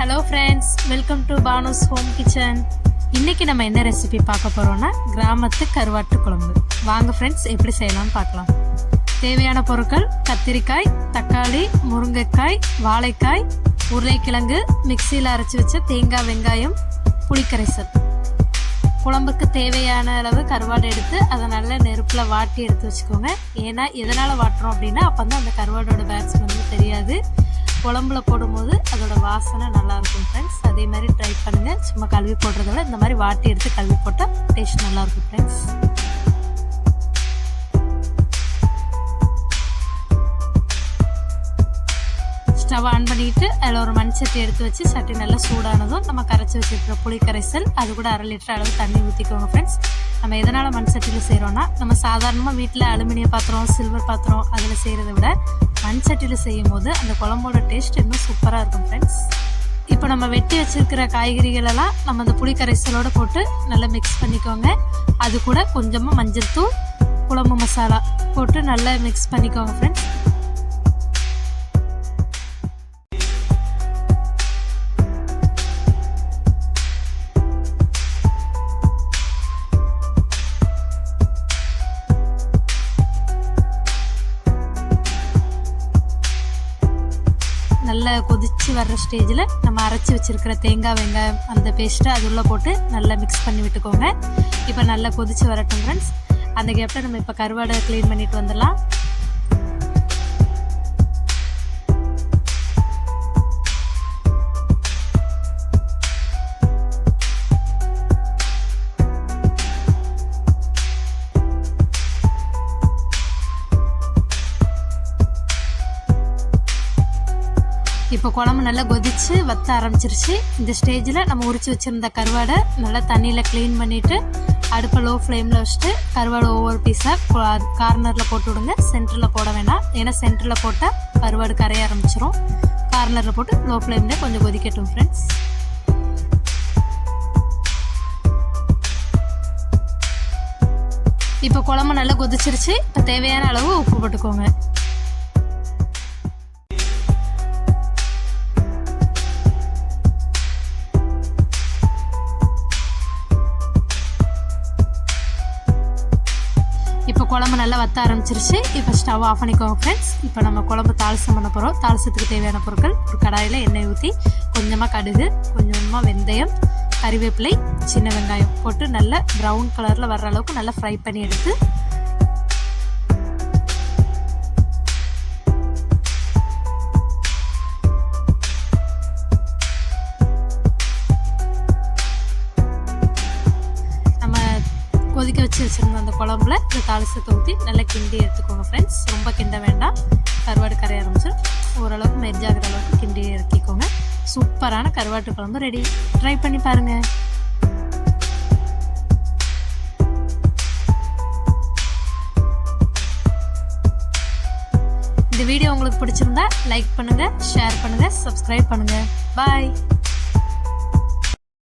Hello friends welcome to Banu's home kitchen இன்றைக்கி நம்ம என்ன ரெசிபி பார்க்க போகிறோன்னா கிராமத்து கருவாட்டு குழம்பு. வாங்க ஃப்ரெண்ட்ஸ் எப்படி செய்யலாம்னு பார்க்கலாம். தேவையான பொருட்கள் கத்திரிக்காய் தக்காளி முருங்கைக்காய் வாழைக்காய் உருளைக்கிழங்கு மிக்சியில் அரைச்சி வச்ச தேங்காய் வெங்காயம் புளிக்கரைசல். குழம்புக்கு தேவையான அளவு கருவாடு எடுத்து அதை நல்ல நெருப்பில் வாட்டி எடுத்து வச்சுக்கோங்க. ஏன்னா எதனால் வாட்டுறோம் அப்படின்னா அப்போ தான் அந்த கருவாடோட பேட்ஸ் வந்து தெரியாது. குழம்புல போடும்போது அதோட வாசனை நல்லா இருக்கும் ஃப்ரெண்ட்ஸ் அதே மாதிரி ட்ரை பண்ணுங்கள் சும்மா கழுவி போடுறத விட இந்த மாதிரி வாட்டி எடுத்து கழுவி போட்டால் டேஸ்ட் நல்லா இருக்கும் ஃப்ரெண்ட்ஸ் ஸ்டவ் ஆன் பண்ணிட்டு அதில் ஒரு மண் சட்டி எடுத்து வச்சு சட்டி நல்லா சூடானதும் நம்ம கரைச்சி வச்சுருக்கிற புளி கரைசல் அது கூட அரை லிட்டர் அளவு தண்ணி ஊற்றிக்கோங்க ஃப்ரெண்ட்ஸ் நம்ம எதனால் மண் சட்டியில் செய்கிறோன்னா நம்ம சாதாரணமாக வீட்டில் அலுமினிய பாத்திரம் சில்வர் பாத்திரம் அதில் செய்கிறத விட மண் சட்டியில் செய்யும் போது அந்த குழம்போட டேஸ்ட் இன்னும் சூப்பராக இருக்கும் ஃப்ரெண்ட்ஸ் இப்போ நம்ம வெட்டி வச்சிருக்கிற காய்கறிகள் எல்லாம் நம்ம அந்த புளி கரைசலோடு போட்டு நல்லா மிக்ஸ் பண்ணிக்கோங்க. அது கூட கொஞ்சமாக மஞ்சள் தூள் குழம்பு மசாலா போட்டு நல்லா மிக்ஸ் பண்ணிக்கோங்க ஃப்ரெண்ட்ஸ் நல்லா கொதிச்சு வர்ற ஸ்டேஜில் நம்ம அரைச்சி வச்சுருக்கிற தேங்காய் வெங்காயம் அந்த பேஸ்ட்டை அது உள்ளே போட்டு நல்லா மிக்ஸ் பண்ணி விட்டுக்கோங்க. இப்போ நல்லா கொதிச்சு வரட்டும் ஃப்ரெண்ட்ஸ் அந்த கேப்பில் நம்ம இப்போ கருவாடை க்ளீன் பண்ணிட்டு வந்துடலாம். இப்போ குழம்பு நல்லா கொதிச்சு வத்த ஆரம்பிச்சிருச்சு. இந்த ஸ்டேஜில் நம்ம உரிச்சு வச்சுருந்த கருவாடை நல்லா தண்ணியில் க்ளீன் பண்ணிவிட்டு அடுப்பை லோ ஃப்ளேமில் வச்சுட்டு கருவாடை ஒவ்வொரு பீஸாக கார்னரில் போட்டு விடுங்க. சென்டரில் போட வேண்டாம் ஏன்னா சென்டரில் போட்டால் கருவாடு கரைய ஆரம்பிச்சிரும். கார்னரில் போட்டு லோ ஃப்ளேமில் கொஞ்சம் கொதிக்கட்டும் ஃப்ரெண்ட்ஸ் இப்போ குழம்பு நல்லா கொதிச்சிருச்சு. இப்போ தேவையான அளவு உப்பு போட்டுக்கோங்க. குழம்பு நல்லா வத்த ஆரம்பிச்சிருச்சு. இப்போ ஸ்டவ் ஆஃப் பண்ணிக்கோங்க ஃப்ரெண்ட்ஸ் இப்போ நம்ம குழம்பு தாளிசம் பண்ண போகிறோம் தாளிசத்துக்கு தேவையான பொருட்கள் ஒரு கடாயில் எண்ணெய் ஊற்றி கொஞ்சமாக கடுகு கொஞ்சமாக வெந்தயம் கறிவேப்பிலை சின்ன வெங்காயம் போட்டு நல்லா ப்ரௌன் கலரில் வர்ற அளவுக்கு நல்லா ஃப்ரை பண்ணி எடுத்து வச்சுருந்த அந்த குழம்புல இந்த தாளிசத்தை ஊற்றி நல்லா கிண்டி எடுத்துக்கோங்க ஃப்ரெண்ட்ஸ் ரொம்ப கிண்ட வேண்டாம். கருவாடு கரைய ஆரம்பிச்சிடும் ஓரளவுக்கு மெர்ஜ் ஆகிற அளவுக்கு கிண்டி இறக்கிக்கோங்க. சூப்பரான கருவாட்டு குழம்பு ரெடி ட்ரை பண்ணி பாருங்கள் இந்த வீடியோ உங்களுக்கு பிடிச்சிருந்தா லைக் பண்ணுங்கள் ஷேர் பண்ணுங்கள் சப்ஸ்கிரைப் பண்ணுங்கள் பாய்